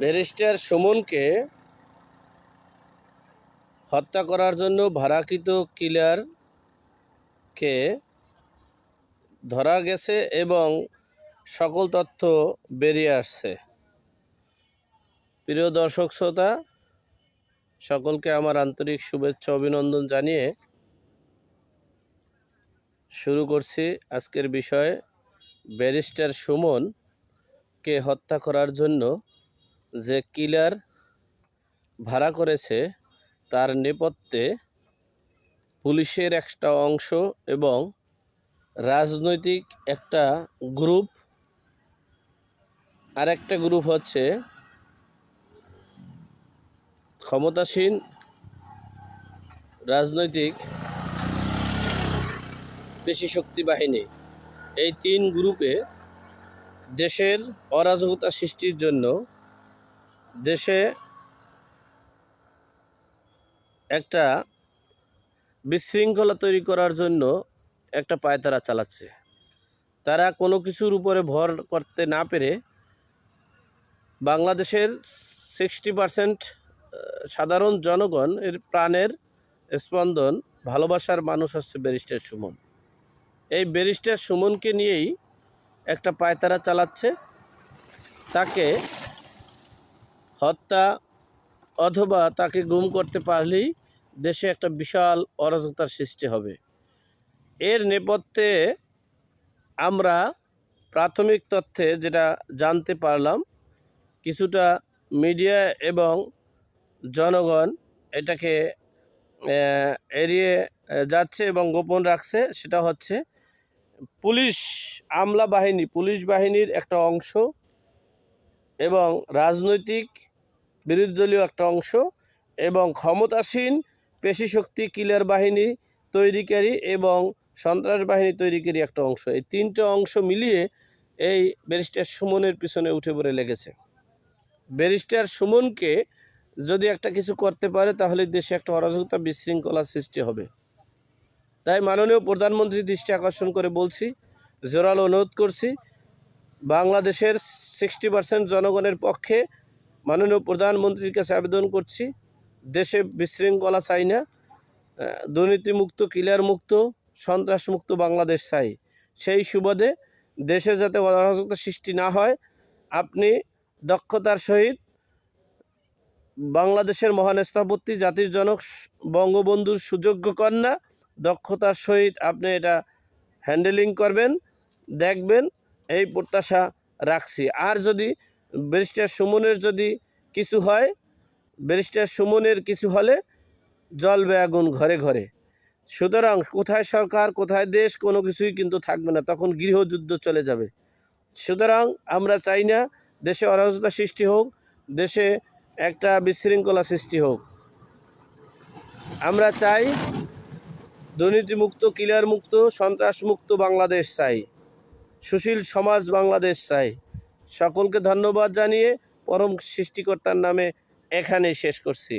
Barrister সুমনকে হত্যা করার জন্য ভাড়াকৃত কিলারকে ধরা গেছে এবং সকল তথ্য বেরিয়ে আসছে। প্রিয় দর্শক শ্রোতা, সকলকে আমার আন্তরিক শুভেচ্ছা, অভিনন্দন জানিয়ে শুরু করছি আজকের বিষয়, ব্যারিস্টার সুমনকে হত্যা করার জন্য যে কিলার ভাড়া করেছে, তার নেপথ্যে পুলিশের একটা অংশ এবং রাজনৈতিক একটা গ্রুপ। আর একটা গ্রুপ হচ্ছে ক্ষমতাসীন রাজনৈতিক পেশি শক্তি বাহিনী। এই তিন গ্রুপে দেশের অরাজকতা সৃষ্টির জন্য দেশে একটা বিশৃঙ্খলা তৈরি করার জন্য একটা পায়তারা চালাচ্ছে। তারা কোনো কিছুর উপরে ভর করতে না পেরে বাংলাদেশের সিক্সটি পারসেন্ট সাধারণ জনগণ এর প্রাণের স্পন্দন ভালোবাসার মানুষ হচ্ছে ব্যারিস্টার সুমন। এই ব্যারিস্টার সুমনকে নিয়েই একটা পায়তারা চালাচ্ছে। তাকে হত্যা অথবা তাকে গুম করতে পারলেই দেশে একটা বিশাল অরাজকতার সৃষ্টি হবে। এর নেপথ্যে আমরা প্রাথমিক তথ্যে যেটা জানতে পারলাম, কিছুটা মিডিয়া এবং জনগণ এটাকে এড়িয়ে যাচ্ছে এবং গোপন রাখছে, সেটা হচ্ছে পুলিশ আমলা বাহিনী, পুলিশ বাহিনীর একটা অংশ এবং রাজনৈতিক বিরোধী দলীয় একটা অংশ এবং ক্ষমতাসীন পেশি শক্তি কিলার বাহিনী তৈরিকারী এবং সন্ত্রাস বাহিনী তৈরিকারী একটা অংশ। এই তিনটে অংশ মিলিয়ে এই ব্যারিস্টার সুমনের পিছনে উঠে পড়ে লেগেছে। ব্যারিস্টার সুমনকে যদি একটা কিছু করতে পারে, তাহলে দেশে একটা অরাজকতা বিশৃঙ্খলা সৃষ্টি হবে। তাই মাননীয় প্রধানমন্ত্রী দৃষ্টি আকর্ষণ করে বলছি, জোরালো অনুরোধ করছি বাংলাদেশের সিক্সটি পার্সেন্ট জনগণের পক্ষে মাননীয় প্রধানমন্ত্রীর কাছে আবেদন করছি, দেশে বিশৃঙ্খলা চাই না দুর্নীতিমুক্ত ক্লিয়ার মুক্ত সন্ত্রাস মুক্ত বাংলাদেশ চাই। সেই সুবাদে দেশে যাতে অরাজকতা সৃষ্টি না হয়, আপনি দক্ষতার সহিত বাংলাদেশের মহান স্থাপত্যি, জাতির জনক, বঙ্গবন্ধুর সুযোগ্য কন্যা দক্ষতার সহিত আপনি এটা হ্যান্ডেলিং করবেন, দেখবেন এই প্রত্যাশা রাখছি। আর যদি ব্যারিস্টার সুমনের যদি কিছু হয়, ব্যারিস্টার সুমনের কিছু হলে জ্বলবে আগুন ঘরে ঘরে। সুতরাং কোথায় সরকার, কোথায় দেশ, কোনো কিছুই কিন্তু থাকবে না, তখন গৃহযুদ্ধ চলে যাবে। সুতরাং আমরা চাই না দেশে অরাজকতা সৃষ্টি হোক, দেশে একটা বিশৃঙ্খলা সৃষ্টি হোক। আমরা চাই দুর্নীতিমুক্ত ক্লিয়ার মুক্ত সন্ত্রাস মুক্ত বাংলাদেশ চাই। সুশীল সমাজ বাংলাদেশ চাই। সকলকে ধন্যবাদ জানিয়ে পরম সৃষ্টিকর্তার নামে এখানে শেষ করছি।